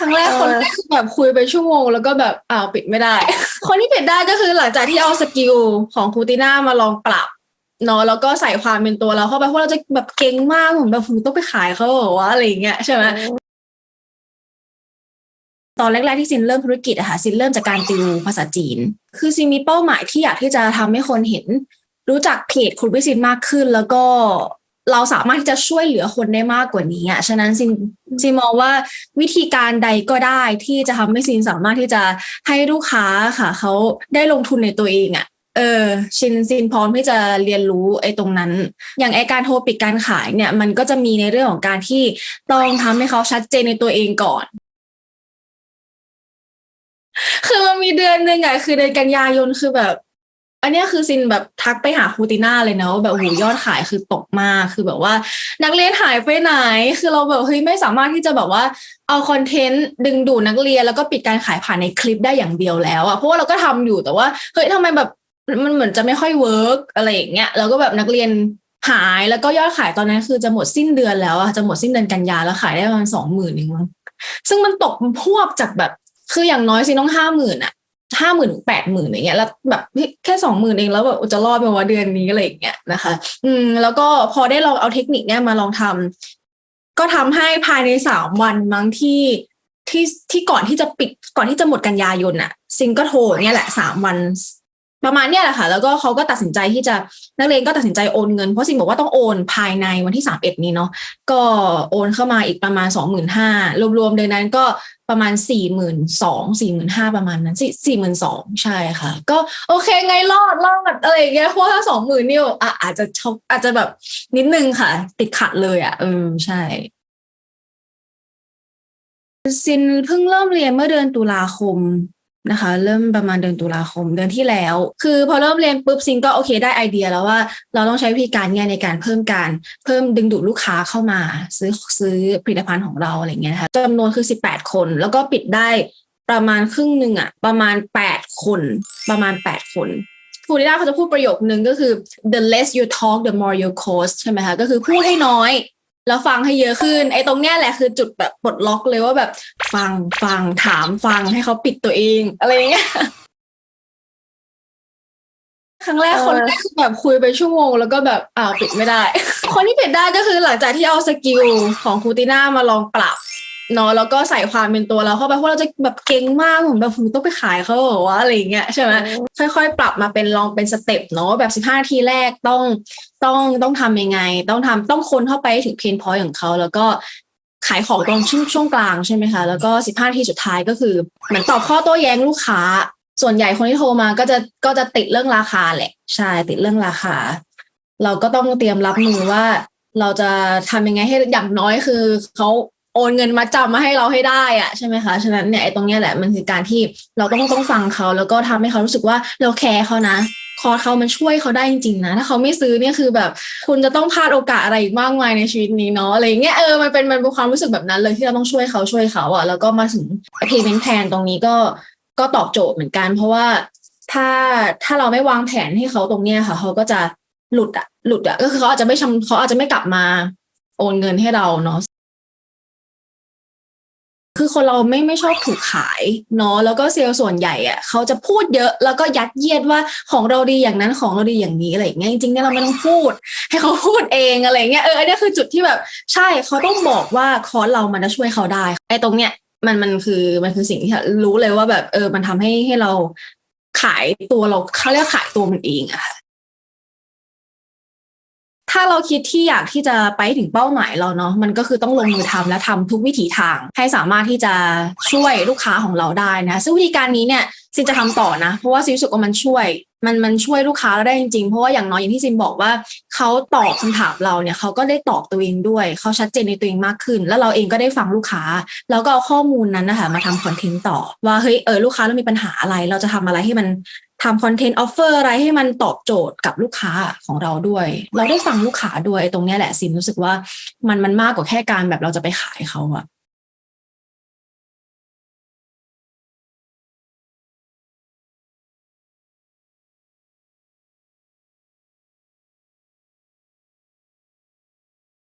ครั้งแรกคนแรกคือแบบคุยไปชั่วโมงแล้วก็แบบอ้าวปิดไม่ได้ คนที่ปิดได้ก็คือหลังจากที่เอาสกิลของครูติน่ามาลองปรับเนาะแล้วก็ใส่ความเป็นตัวเราเข้าไปเพราะเราจะแบบเก่งมากผมแบบผมต้องไปขายเขาเหรอวะอะไรอย่างเงี้ยใช่ไหมตอนแรก ๆ ที่ซินเริ่มธุรกิจอะค่ะซินเริ่มจากการติวภาษาจีน คือซินมีเป้าหมายที่อยากที่จะทำให้คนเห็น รู้จักเพจคุณวิซินมากขึ้น แล้วก็ เราสามารถที่จะช่วยเหลือคนได้มากกว่านี้อะฉะนั้นซินซินมองว่าวิธีการใดก็ได้ที่จะทำให้ซินสามารถที่จะให้ลูกค้าค่ะเขาได้ลงทุนในตัวเองอะเออชินซินพร้อมที่จะเรียนรู้ไอ้ตรงนั้น อย่างไอการโทรปิดการขายเนี่ย มันก็จะมีในเรื่องของการที่ต้องทำให้เขาชัดเจนในตัวเองก่อน คือมันมีเดือนหนึ่งอะคือเดือนกันยายนคือแบบ อันนี้คือซินแบบทักไปหาคูติน่าเลยนะว่าแบบโอ้โหยอดขายคือตกมากคือแบบว่า นักเรียนหายไปไหน คือเราแบบเฮ้ยไม่สามารถที่จะแบบว่าเอาคอนเทนต์ดึงดูดนักเรียนแล้วก็ปิดการขายผ่านในคลิปได้อย่างเดียวแล้วอะเพราะว่าเราก็ทำอยู่แต่ว่าเฮ้ยทำไมแบบมันเหมือนจะไม่ค่อยเวิร์กอะไรอย่างเงี้ยแล้วก็แบบนักเรียนหายแล้วก็ยอดขายตอนนั้นคือจะหมดสิ้นเดือนแล้วอะจะหมดสิ้นเดือนกันยาแล้วขายได้ประมาณสองหมื่นเองมั้งซึ่งมันตกพวบจากแบบคืออย่างน้อยสิต้องห้าหมื่นอะ ห้าหมื่นแปดหมื่นอย่างเงี้ยแล้วแบบแค่สองหมื่นเองแล้วแบบจะรอดไปว่าเดือนนี้อะไรอย่างเงี้ยนะคะ อืม แล้วก็พอได้ลองเอาเทคนิคเนี้ยมาลองทำก็ทำให้ภายในสามวันมั้งที่ที่ที่ก่อนที่จะปิดก่อนที่จะหมดกันยายนอะซิงก็โทรเนี่ยแหละสามวัน ประมาณเนี้ยแหละค่ะ แล้วก็เขาก็ตัดสินใจที่จะนักเรียนก็ตัดสินใจโอนเงินเพราะซิงบอกว่าต้องโอนภายในวันที่สามเอ็ดนี้เนาะก็โอนเข้ามาอีกประมาณสองหมื่นห้ารวมๆเดือนนั้นก็ประมาณสี่หมื่นสองสี่หมื่นห้าประมาณนั้นสี่สี่หมื่นสองใช่ค่ะ ก็โอเคไงรอดรอดอะไรอย่างเงี้ยเพราะถ้าสองหมื่นนี่อะอาจจะช็อกอาจจะแบบนิดนึงค่ะ ติดขัดเลยอะเออใช่ซินเพิ่งเริ่มเรียนเมื่อเดือนตุลาคม นะคะ เริ่มประมาณเดือนตุลาคมเดือนที่แล้ว คือพอเริ่มเรียนปุ๊บซินก็โอเคได้ไอเดียแล้วว่าเราต้องใช้วิธีการเนี่ยในการเพิ่มการเพิ่มดึงดูดลูกค้าเข้ามา ซื้อซื้อผลิตภัณฑ์ของเราอะไรเงี้ยค่ะจำนวนคือ 18 คน แล้วก็ปิดได้ประมาณครึ่งหนึ่งอะประมาณ 8 คน ประมาณ 8 คนฟูดิด้าเขาจะพูดประโยคนึงก็คือ the less you talk the more you cost ใช่ไหมคะก็คือพูดให้น้อย แล้วฟังให้เยอะขึ้น ไอ้ตรงเนี้ยแหละคือจุดแบบปลดล็อกเลยว่าแบบฟังฟังถามฟังให้เขาปิดตัวเอง อะไรอย่างเงี้ยครั้งแรกคนแรกคือแบบคุยไปชั่วโมงแล้วก็แบบอ้าวปิดไม่ได้ คนที่ปิดได้ก็คือหลังจากที่เอาสกิลของครูติน่ามาลองปรับ เนาะแล้วก็ใส่ความเป็นตัวเราเข้าไปเพราะเราจะแบบเก่งมากผมแบบผมต้องไปขายเขาเหรอวะอะไรอย่างเงี้ยใช่ไหมค่อยๆ ปรับมาเป็นลองเป็นสเต็ปเนาะแบบสิบห้าทีแรกต้องต้องต้องทำยังไง ต้องทำต้องคนเข้าไปถึงเพนพอยต์ของเขาแล้วก็ขายของตรงช่วงช่วงกลางใช่ไหมคะแล้วก็สิบห้าทีสุดท้ายก็คือเหมือนตอบข้อโต้แย้งลูกค้า ส่วนใหญ่คนที่โทรมาก็จะก็จะติดเรื่องราคาแหละใช่ติดเรื่องราคา เราก็ต้องเตรียมรับมือว่าเราจะทำยังไงให้อย่างน้อยคือเขา โอนเงินมาจำมาให้เราให้ได้อะใช่ไหมคะฉะนั้นเนี่ยไอ้ตรงเนี้ยแหละมันคือการที่เราต้องต้องฟังเขา แล้วก็ทำให้เขารู้สึกว่าเราแคร์เขานะคอร์สเขามันช่วยเขาได้จริงๆนะถ้าเขาไม่ซื้อเนี่ยคือแบบ คุณจะต้องพลาดโอกาสอะไรอีกมากมายในชีวิตนี้เนาะอะไรเงี้ยเออมันเป็นมันเป็นความรู้สึกแบบนั้นเลยที่เราต้องช่วยเขาช่วยเขาอะแล้วก็มาถึง payment plan ตรงนี้ก็ก็ตอบโจทย์เหมือนกัน เพราะว่าถ้าถ้าเราไม่วางแผนให้เขาตรงเนี้ยค่ะ เขาก็จะหลุดอะหลุดอะก็คือเขาอาจจะไม่ชำเขาอาจจะไม่กลับมาโอนเงินให้เราเนาะ คือคนเราไม่ไม่ชอบถูกขายเนาะแล้วก็เซลล์ส่วนใหญ่อะเขาจะพูดเยอะแล้วก็ยัดเยียดว่าของเราดีอย่างนั้นของเราดีอย่างนี้อะไรอย่างเงี้ยจริงๆเนี่ยเราไม่ต้องพูด ให้เขาพูดเองอะไรเงี้ยเอออันนี้คือจุดที่แบบใช่เขาต้องบอกว่าคอร์สเรามันจะช่วยเขาได้ไอ้ตรงเนี้ยมันมันคือมันคือสิ่งที่รู้เลยว่าแบบเออมันทำให้ให้เราขายตัวเราเขาเรียกขายตัวมันเองอะค่ะ ถ้าเราคิดที่อยากที่จะไปถึงเป้าหมายเราเนาะมันก็คือต้องลงมือทำและทำทุกวิถีทาง ให้สามารถที่จะช่วยลูกค้าของเราได้นะ ซึ่งวิธีการนี้เนี่ยซินจะทำต่อนะ เพราะว่าซินรู้สึกว่ามันช่วย มันมันช่วยลูกค้าเราได้จริงๆ เพราะว่าอย่างน้อยอย่างที่ซินบอกว่าเขาตอบคำถามเราเนี่ยเขาก็ได้ตอบตัวเองด้วย เขาชัดเจนในตัวเองมากขึ้น แล้วเราเองก็ได้ฟังลูกค้า แล้วก็เอาข้อมูลนั้นนะคะมาทำคอนเทนต์ต่อ ว่าเฮ้ยเออลูกค้าเรามีปัญหาอะไร เราจะทำอะไรให้มัน ทำคอนเทนต์ออฟเฟอร์อะไรให้มันตอบโจทย์กับลูกค้าของเราด้วย เราได้ฟังลูกค้าด้วยตรงเนี้ยแหละซินรู้สึกว่ามันมันมากกว่าแค่การแบบเราจะไปขายเขาอะ